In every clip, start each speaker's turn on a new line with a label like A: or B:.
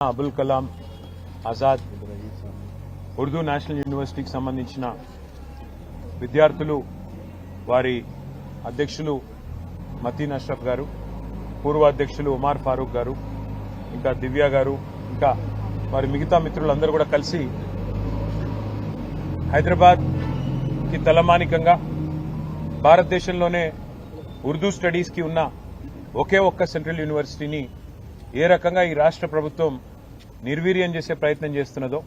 A: Abul Kalam Azad Urdu national యూనివర్సిటీకి సంబంధించిన విద్యార్థులు వారి అధ్యక్షులు మతీన్ అష్రఫ్ గారు పూర్వ అధ్యక్షులు ఉమార్ ఫారూక్ గారు ఇంకా దివ్య గారు ఇంకా వారి మిగతా మిత్రులందరూ కూడా కలిసి హైదరాబాద్కి తలమానికంగా భారతదేశంలోనే ఉర్దూ స్టడీస్కి ఉన్న ఒకే ఒక్క సెంట్రల్ యూనివర్సిటీని ఏ రకంగా ఈ రాష్ట్ర ప్రభుత్వం నిర్వీర్యం చేసే ప్రయత్నం చేస్తున్నదో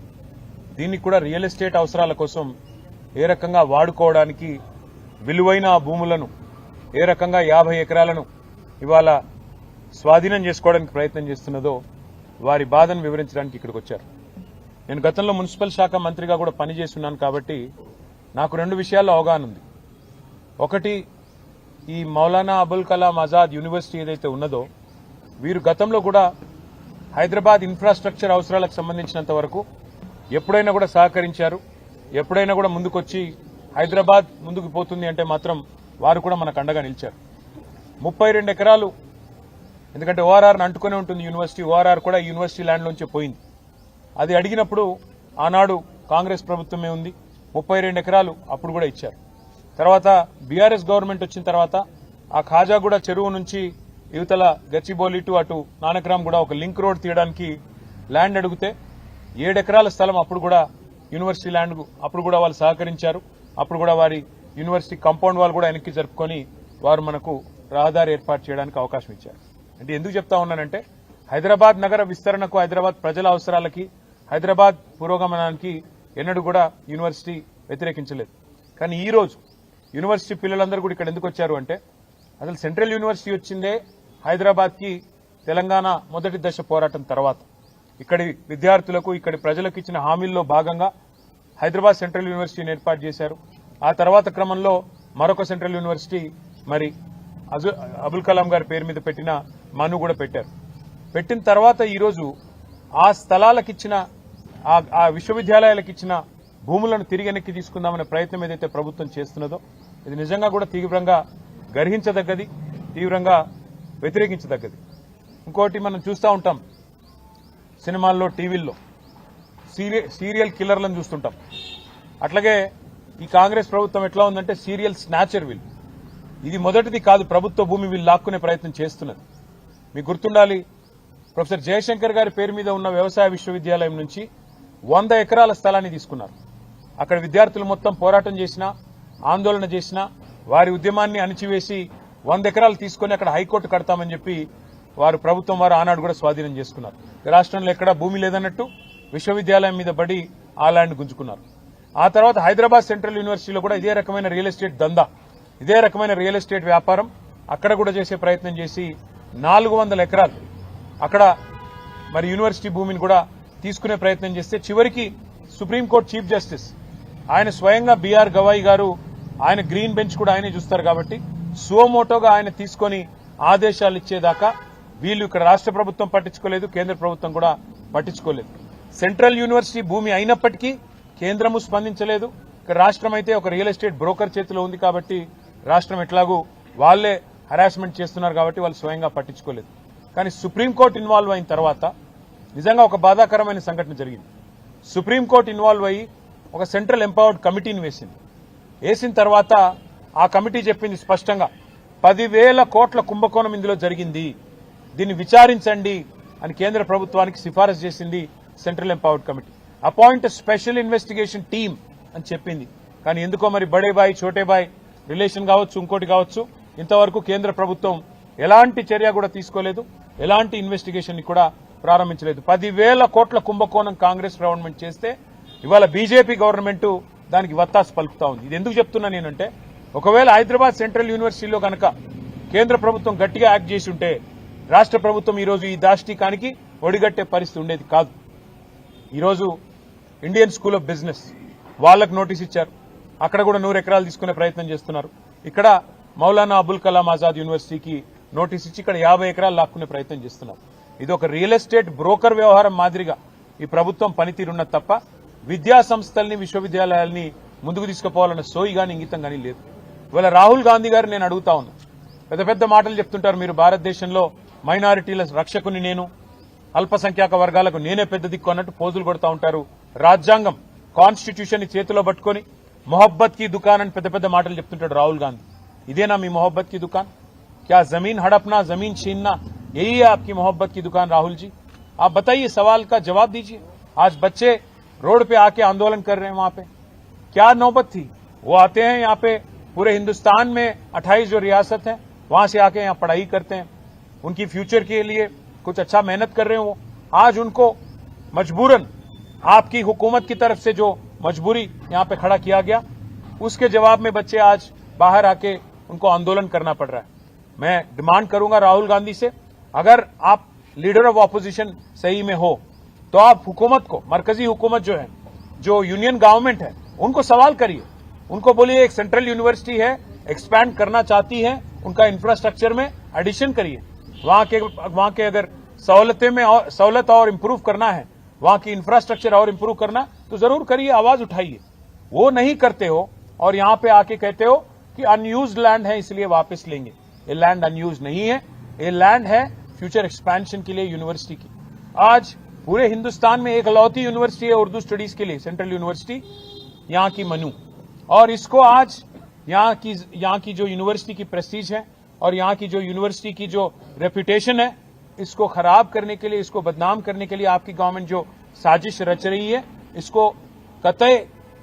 A: దీన్ని కూడా రియల్ ఎస్టేట్ అవసరాల కోసం ఏ రకంగా వాడుకోవడానికి విలువైన ఆ భూములను ఏ రకంగా యాభై ఎకరాలను ఇవాళ స్వాధీనం చేసుకోవడానికి ప్రయత్నం చేస్తున్నదో వారి బాధను వివరించడానికి ఇక్కడికి వచ్చారు. నేను గతంలో మున్సిపల్ శాఖ మంత్రిగా కూడా పనిచేస్తున్నాను కాబట్టి నాకు రెండు విషయాల్లో అవగాహన ఉంది. ఒకటి ఈ మౌలానా అబుల్ కలాం ఆజాద్ యూనివర్సిటీ ఏదైతే ఉన్నదో వీరు గతంలో కూడా హైదరాబాద్ ఇన్ఫ్రాస్ట్రక్చర్ అవసరాలకు సంబంధించినంత వరకు ఎప్పుడైనా కూడా సహకరించారు. ఎప్పుడైనా కూడా ముందుకొచ్చి హైదరాబాద్ ముందుకు పోతుంది అంటే మాత్రం వారు కూడా మనకు అండగా నిలిచారు. ముప్పై రెండు ఎకరాలు ఎందుకంటే ఓఆర్ఆర్ని అంటుకునే ఉంటుంది యూనివర్సిటీ ఓఆర్ఆర్ కూడా యూనివర్సిటీ యూనివర్సిటీ నుంచి పోయింది. అది అడిగినప్పుడు ఆనాడు కాంగ్రెస్ ప్రభుత్వమే ఉంది ముప్పై రెండు ఎకరాలు అప్పుడు కూడా ఇచ్చారు. తర్వాత బీఆర్ఎస్ గవర్నమెంట్ వచ్చిన తర్వాత ఆ ఖాజాగూడ చెరువు నుంచి యువతల గచ్చిబౌలి టు అటు నానక్రామ్ కూడా ఒక లింక్ రోడ్ తీయడానికి ల్యాండ్ అడిగితే ఏడెకరాల స్థలం అప్పుడు కూడా యూనివర్సిటీ ల్యాండ్ అప్పుడు కూడా వాళ్ళు సహకరించారు. అప్పుడు కూడా వారి యూనివర్సిటీ కాంపౌండ్ వాళ్ళు కూడా వెనక్కి జరుపుకొని వారు మనకు రహదారి ఏర్పాటు చేయడానికి అవకాశం ఇచ్చారు. అంటే ఎందుకు చెప్తా ఉన్నానంటే హైదరాబాద్ నగర విస్తరణకు హైదరాబాద్ ప్రజల అవసరాలకి హైదరాబాద్ పురోగమనానికి ఎన్నడూ కూడా యూనివర్సిటీ వ్యతిరేకించలేదు. కానీ ఈ రోజు యూనివర్సిటీ పిల్లలందరూ కూడా ఇక్కడ ఎందుకు వచ్చారు అంటే అసలు సెంట్రల్ యూనివర్సిటీ వచ్చిందే హైదరాబాద్కి తెలంగాణ మొదటి దశ పోరాటం తర్వాత ఇక్కడి విద్యార్థులకు ఇక్కడి ప్రజలకు ఇచ్చిన హామీల్లో భాగంగా హైదరాబాద్ సెంట్రల్ యూనివర్సిటీని ఏర్పాటు చేశారు. ఆ తర్వాత క్రమంలో మరొక సెంట్రల్ యూనివర్సిటీ మరి అబుల్ కలాం గారి పేరు మీద పెట్టిన మను కూడా పెట్టారు. పెట్టిన తర్వాత ఈరోజు ఆ స్థలాలకిచ్చిన ఆ- ఆ విశ్వవిద్యాలయాలకు ఇచ్చిన భూములను తిరిగి వెనక్కి తీసుకుందామనే ప్రయత్నం ఏదైతే ప్రభుత్వం చేస్తున్నదో ఇది నిజంగా కూడా తీవ్రంగా గర్హించదగ్గది తీవ్రంగా వ్యతిరేకించదగ్గది. ఇంకోటి మనం చూస్తూ ఉంటాం సినిమాల్లో టీవీల్లో సీరియల్ సీరియల్ కిల్లర్లను చూస్తుంటాం. అట్లాగే ఈ కాంగ్రెస్ ప్రభుత్వం ఎట్లా ఉందంటే సీరియల్ స్నాచర్ వీల్. ఇది మొదటిది కాదు ప్రభుత్వ భూమి వీళ్ళు లాక్కునే ప్రయత్నం చేస్తున్నది. మీకు గుర్తుండాలి ప్రొఫెసర్ జయశంకర్ గారి పేరు మీద ఉన్న వ్యవసాయ విశ్వవిద్యాలయం నుంచి వంద ఎకరాల స్థలాన్ని తీసుకున్నారు. అక్కడ విద్యార్థులు మొత్తం పోరాటం చేసినా ఆందోళన చేసినా వారి ఉద్యమాన్ని అణిచివేసి వంద ఎకరాలు తీసుకొని అక్కడ హైకోర్టు కడతామని చెప్పి వారు ప్రభుత్వం వారు ఆనాడు కూడా స్వాధీనం చేసుకున్నారు. రాష్ట్రంలో ఎక్కడా భూమి లేదన్నట్టు విశ్వవిద్యాలయం మీద బడి ఆ ల్యాండ్ గుంజుకున్నారు. ఆ తర్వాత హైదరాబాద్ సెంట్రల్ యూనివర్సిటీలో కూడా ఇదే రకమైన రియల్ ఎస్టేట్ దందా ఇదే రకమైన రియల్ ఎస్టేట్ వ్యాపారం అక్కడ కూడా చేసే ప్రయత్నం చేసి నాలుగు వందల ఎకరాలు అక్కడ మరి యూనివర్సిటీ భూమిని కూడా తీసుకునే ప్రయత్నం చేస్తే చివరికి సుప్రీంకోర్టు చీఫ్ జస్టిస్ ఆయన స్వయంగా బీఆర్ గవాయి గారు ఆయన గ్రీన్ బెంచ్ కూడా ఆయనే చూస్తారు కాబట్టి సువమోటోగా ఆయన తీసుకొని ఆదేశాలు ఇచ్చేదాకా వీళ్ళు ఇక్కడ రాష్ట్ర ప్రభుత్వం పట్టించుకోలేదు కేంద్ర ప్రభుత్వం కూడా పట్టించుకోలేదు. సెంట్రల్ యూనివర్సిటీ భూమి అయినప్పటికీ కేంద్రము స్పందించలేదు. ఇక్కడ రాష్ట్రం అయితే ఒక రియల్ ఎస్టేట్ బ్రోకర్ చేతిలో ఉంది కాబట్టి రాష్ట్రం ఎట్లాగూ వాళ్ళే హరాస్మెంట్ చేస్తున్నారు కాబట్టి వాళ్ళు స్వయంగా పట్టించుకోలేదు. కానీ సుప్రీంకోర్టు ఇన్వాల్వ్ అయిన తర్వాత నిజంగా ఒక బాధాకరమైన సంఘటన జరిగింది. సుప్రీంకోర్టు ఇన్వాల్వ్ అయ్యి ఒక సెంట్రల్ ఎంపవర్డ్ కమిటీని వేసింది. వేసిన తర్వాత ఆ కమిటీ చెప్పింది స్పష్టంగా పదివేల కోట్ల కుంభకోణం ఇందులో జరిగింది. దీన్ని విచారించండి అని కేంద్ర ప్రభుత్వానికి సిఫారసు చేసింది central empowered committee. Appoint special investigation team అని చెప్పింది. కానీ ఎందుకో మరి బడేబాయ్ చోటేబాయ్ రిలేషన్ కావచ్చు ఇంకోటి కావచ్చు ఇంతవరకు కేంద్ర ప్రభుత్వం ఎలాంటి చర్య కూడా తీసుకోలేదు ఎలాంటి ఇన్వెస్టిగేషన్ని కూడా ప్రారంభించలేదు. పదివేల కోట్ల కుంభకోణం కాంగ్రెస్ గవర్నమెంట్ చేస్తే ఇవాళ బీజేపీ గవర్నమెంట్ దానికి వత్తాసు పలుకుతా ఉంది. ఇది ఎందుకు చెప్తున్నా నేనంటే ఒకవేళ హైదరాబాద్ సెంట్రల్ యూనివర్సిటీలో కనుక కేంద్ర ప్రభుత్వం గట్టిగా యాక్ట్ చేసి ఉంటే రాష్ట్ర ప్రభుత్వం ఈ రోజు ఈ దాష్టికానికి ఒడిగట్టే పరిస్థితి ఉండేది కాదు. ఈరోజు ఇండియన్ స్కూల్ ఆఫ్ బిజినెస్ వాళ్ళకు నోటీస్ ఇచ్చారు. అక్కడ కూడా నూరు ఎకరాలు తీసుకునే ప్రయత్నం చేస్తున్నారు. ఇక్కడ మౌలానా అబుల్ కలాం ఆజాద్ యూనివర్సిటీకి నోటీస్ ఇచ్చి ఇక్కడ యాభై ఎకరాలు లాక్కునే ప్రయత్నం చేస్తున్నారు. ఇది ఒక రియల్ ఎస్టేట్ బ్రోకర్ వ్యవహారం మాదిరిగా ఈ ప్రభుత్వం పనితీరున్న తప్ప విద్యా సంస్థల్ని విశ్వవిద్యాలయాల్ని ముందుకు తీసుకుపోవాలన్న సోయి గాని ఇంగితం కానీ లేదు. ఇవాళ రాహుల్ గాంధీ గారు నేను అడుగుతా ఉన్నా పెద్ద పెద్ద మాటలు చెప్తుంటారు మీరు భారతదేశంలో మైనారిటీల రక్షకుని నేను అల్పసంఖ్యాక వర్గాలకు నేనే పెద్ద దిక్కు అన్నట్టు పోజులు కొడతా ఉంటారు రాజ్యాంగం కాన్స్టిట్యూషన్ ని చేతిలో పట్టుకొని మొహబ్బత్ కి దుకాన్ అని పెద్ద పెద్ద మాటలు చెప్తుంటాడు రాహుల్ గాంధీ ఇదేనా మీ మొహబ్బత్ కి దుకాన్ क्या जमीन हड़पना जमीन छीनना यही है आपकी मोहब्बत की दुकान राहुल जी आप बताइए सवाल का जवाब दीजिए आज बच्चे रोड पे आके आंदोलन कर रहे हैं वहां पे क्या नौबत थी वो आते हैं यहाँ पे पूरे हिंदुस्तान में 28 जो रियासत है, वहाँ से आके यहाँ पढ़ाई करते हैं। उनकी फ्यूचर के लिए कुछ अच्छा मेहनत कर रहे हैं। आज उनको मजबूरन आपकी हुकूमत की तरफ़ से जो मजबूरी यहाँ पे खड़ा किया गया, उसके जवाब में बच्चे आज बाहर आके उनको आंदोलन करना पड़ रहा है। मैं डिमांड करूँगा राहुल गांधी से, अगर आप लीडर ऑफ़ ऑपोजिशन सही में हो तो आप हुकूमत को, मरकजी हुकूमत जो है, जो यूनियन गवर्नमेंट है, उनको सवाल करिए। उनको बोलिए, एक सेंट्रल यूनिवर्सिटी है एक्सपैंड करना चाहती है, उनका इंफ्रास्ट्रक्चर में एडिशन करिए। वहाँ के वहाँ के अगर सहूलतें में और, सहूलत और इम्प्रूव करना है, वहाँ की इंफ्रास्ट्रक्चर और इम्प्रूव करना तो ज़रूर करिए, आवाज़ उठाइए। वो नहीं करते हो और यहाँ पे आके कहते हो कि अनयूज लैंड है, इसलिए वापस लेंगे। ये लैंड अनयूज नहीं है, ये लैंड है फ्यूचर एक्सपेंशन के लिए यूनिवर्सिटी की। आज पूरे हिंदुस्तान में एक लौती यूनिवर्सिटी है उर्दू स्टडीज़ के लिए सेंट्रल यूनिवर्सिटी यहाँ की मनु। और इसको आज यहाँ की यहाँ की जो यूनिवर्सिटी की प्रेस्टीज है और यहाँ की जो यूनिवर्सिटी की जो रेपुटेशन है इसको खराब करने के लिए इसको बदनाम करने के लिए आपकी गवर्नमेंट जो साजिश रच रही है इसको कतई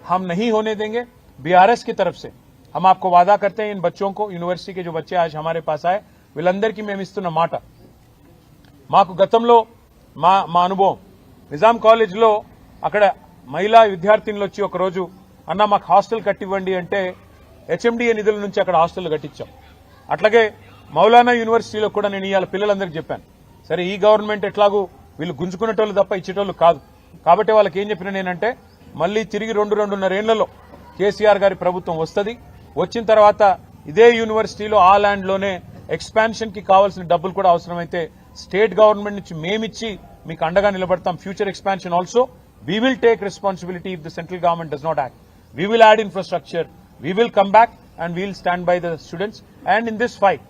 A: हम नहीं होने देंगे बीआरएस की तरफ से हम आपको वादा करते हैं इन बच्चों को यूनिवर्सिटी के जो बच्चे आज हमारे पास आए వీళ్ళందరికీ మేము ఇస్తున్న మాట మాకు గతంలో మా మా అనుభవం నిజాం కాలేజ్లో అక్కడ మహిళా విద్యార్థినులు వచ్చి ఒక రోజు అన్న మాకు హాస్టల్ కట్టివ్వండి అంటే హెచ్ఎండిఏ నిధుల నుంచి అక్కడ హాస్టల్ కట్టించాం. అట్లాగే మౌలానా యూనివర్సిటీలో కూడా నేను ఇవాళ పిల్లలందరికీ చెప్పాను. సరే ఈ గవర్నమెంట్ ఎట్లాగూ వీళ్ళు గుంజుకునేటోళ్ళు తప్ప ఇచ్చేటోళ్ళు కాదు. కాబట్టి వాళ్ళకి ఏం చెప్పిన నేనంటే మళ్ళీ తిరిగి రెండు రెండున్నర ఏళ్ళలో కేసీఆర్ గారి ప్రభుత్వం వస్తుంది. వచ్చిన తర్వాత ఇదే యూనివర్సిటీలో ఆ ల్యాండ్లోనే ఎక్స్పాన్షన్కి కావాల్సిన డబ్బులు కూడా అవసరమైతే స్టేట్ గవర్నమెంట్ నుంచి మేమిచ్చి మీకు అండగా నిలబడతాం. Future expansion also. We will take responsibility if the central government does not act. We will add infrastructure we will come back and we'll stand by the students and in this fight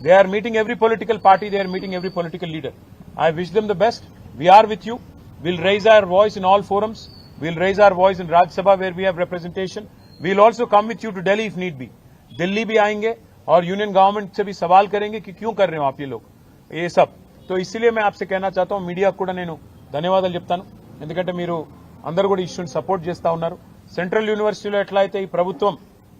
A: They are meeting every political party, they are meeting every political leader. I wish them the best. We are with you. We'll raise our voice in all forums. We'll raise our voice in Rajya Sabha where we have representation. We'll also come with you to Delhi if need be. Delhi भी आएंगे और union government से भी सवाल करेंगे कि क्यों कर रहे हो आप ये लोग ये सब तो इसीलिए मैं आपसे कहना चाहता हूँ మీడియా కూడా నేను ధన్యవాదాలు చెప్తాను ఎందుకంటే మీరు అందరూ కూడా ఇష్యూని సపోర్ట్ చేస్తా ఉన్నారు సెంట్రల్ యూనివర్సిటీలో ఎట్లయితే ఈ ప్రభుత్వం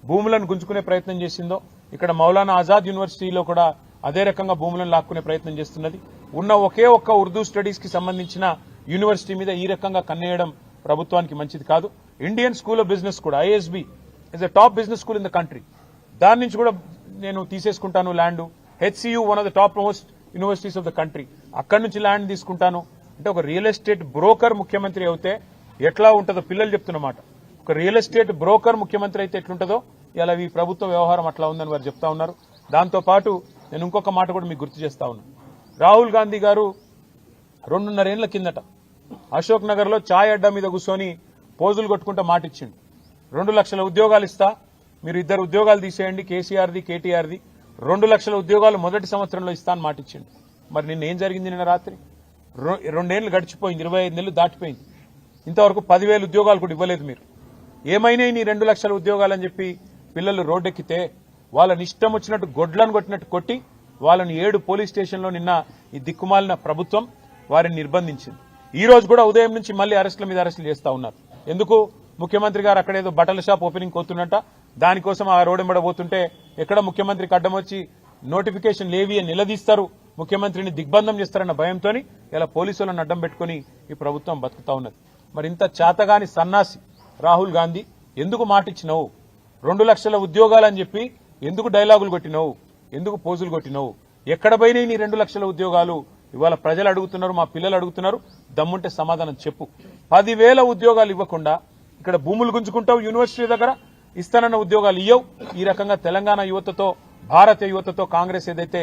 A: భూములను గుంజుకునే ప్రయత్నం చేసిందో ఇక్కడ మౌలానా ఆజాద్ యూనివర్సిటీలో కూడా అదే రకంగా భూములను లాక్కునే ప్రయత్నం చేస్తున్నది. ఉన్న ఒకే ఒక్క ఉర్దూ స్టడీస్కి సంబంధించిన యూనివర్సిటీ మీద ఈ రకంగా కన్నేయడం ప్రభుత్వానికి మంచిది కాదు. ఇండియన్ స్కూల్ ఆఫ్ బిజినెస్ కూడా ISB is a top business school in the country దాని నుంచి కూడా నేను తీసేసుకుంటాను land. HCU one of the top most universities of the country అక్కడి నుంచి ల్యాండ్ తీసుకుంటాను. అంటే ఒక రియల్ ఎస్టేట్ బ్రోకర్ ముఖ్యమంత్రి అవుతే ఎట్లా ఉంటుందో పిల్లలు చెప్తున్నమాట ఒక రియల్ ఎస్టేట్ బ్రోకర్ ముఖ్యమంత్రి అయితే ఎట్లుంటుందో ఇలా ఈ ప్రభుత్వ వ్యవహారం అట్లా ఉందని వారు చెప్తా ఉన్నారు. దాంతో పాటు నేను ఇంకొక మాట కూడా మీకు గుర్తు చేస్తా ఉన్నాను రాహుల్ గాంధీ గారు రెండున్నరేళ్ళ కిందట అశోక్ నగర్లో ఛాయ్ అడ్డా మీద కూర్చొని పోజులు కొట్టుకుంటూ మాట ఇచ్చిండు. రెండు లక్షల ఉద్యోగాలు ఇస్తా మీరు ఇద్దరు ఉద్యోగాలు తీసేయండి కేసీఆర్ది కేటీఆర్ది. రెండు లక్షల ఉద్యోగాలు మొదటి సంవత్సరంలో ఇస్తా అని మాట ఇచ్చిండు. మరి నిన్న ఏం జరిగింది నిన్న రాత్రి? రెండేళ్ళు గడిచిపోయింది ఇరవై ఐదు నెలలు దాటిపోయింది. ఇంతవరకు పదివేల ఉద్యోగాలు కూడా ఇవ్వలేదు మీరు. ఏమైనా నీ రెండు లక్షల ఉద్యోగాలని చెప్పి పిల్లలు రోడ్డెక్కితే వాళ్ళని ఇష్టం వచ్చినట్టు గొడ్లను కొట్టినట్టు కొట్టి వాళ్ళని ఏడు పోలీస్ స్టేషన్లో నిన్న ఈ దిక్కుమాలిన ప్రభుత్వం వారిని నిర్బంధించింది. ఈ రోజు కూడా ఉదయం నుంచి మళ్ళీ అరెస్టుల మీద అరెస్టులు చేస్తూ ఉన్నారు. ఎందుకు? ముఖ్యమంత్రి గారు అక్కడేదో బట్టల షాప్ ఓపెనింగ్ కోతున్నట్ట దానికోసం ఆ రోడ్ పోతుంటే ఎక్కడ ముఖ్యమంత్రికి అడ్డం వచ్చి నోటిఫికేషన్ లేవి అని నిలదీస్తారు? ముఖ్యమంత్రిని దిగ్బంధం చేస్తారన్న భయంతో ఇలా పోలీసులను అడ్డం పెట్టుకుని ఈ ప్రభుత్వం బతుకుతా ఉన్నది. మరి ఇంత చేతగాని సన్నాసి రాహుల్ గాంధీ ఎందుకు మాటిచ్చినావు? రెండు లక్షల ఉద్యోగాలని చెప్పి ఎందుకు డైలాగులు కొట్టినావు? ఎందుకు పోజులు కొట్టినావు? ఎక్కడ పోయినాయి నీ రెండు లక్షల ఉద్యోగాలు? ఇవాళ ప్రజలు అడుగుతున్నారు మా పిల్లలు అడుగుతున్నారు దమ్ముంటే సమాధానం చెప్పు. పదివేల ఉద్యోగాలు ఇవ్వకుండా ఇక్కడ భూములు గుంజుకుంటావు యూనివర్సిటీ దగ్గర ఇస్తానన్న ఉద్యోగాలు ఇయ్యవు. ఈ రకంగా తెలంగాణ యువతతో భారతీయ యువతతో కాంగ్రెస్ ఏదైతే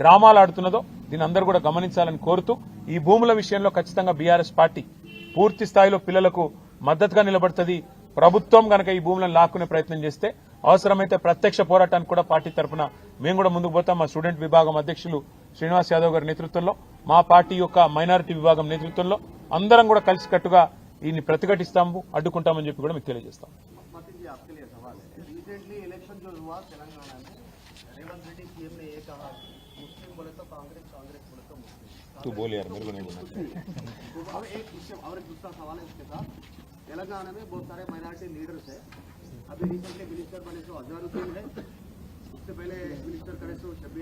A: డ్రామాలు ఆడుతున్నదో దీని అందరూ కూడా గమనించాలని కోరుతూ ఈ భూముల విషయంలో ఖచ్చితంగా బీఆర్ఎస్ పార్టీ పూర్తి స్థాయిలో పిల్లలకు మద్దతుగా నిలబడుతుంది ప్రభుత్వం గనక ఈ భూములను లాక్కునే ప్రయత్నం చేస్తే అవసరమైతే ప్రత్యక్ష పోరాటానికి కూడా పార్టీ తరఫున మేము కూడా ముందుకు పోతాం మా స్టూడెంట్ విభాగం అధ్యక్షులు శ్రీనివాస్ యాదవ్ గారి నేతృత్వంలో మా పార్టీ యొక్క మైనారిటీ విభాగం నేతృత్వంలో అందరం కూడా కలిసికట్టుగా ఈయన్ని ప్రతిఘటిస్తాము అడ్డుకుంటామని చెప్పి కూడా మీకు తెలియజేస్తాం
B: मातिन जी आपके लिए सवाल है रिसेंटली इलेक्शन जो हुआ तेलंगाना में रेवंत रेड्डी सीएम ने ये कहा मुस्लिम बोले तो कांग्रेस कांग्रेस बोले तो मुस्लिम
A: तू बोल यार मेरे को नहीं बोलना
B: तो अब एक विषय और एक दूसरा सवाल है इसके साथ तेलंगाना में बहुत सारे माइनॉरिटी लीडर्स है। अभी रिसेंटली मिनिस्टर बने सो अजहरुद्दीन है। उससे पहले मिनिस्टर करे सो शबीर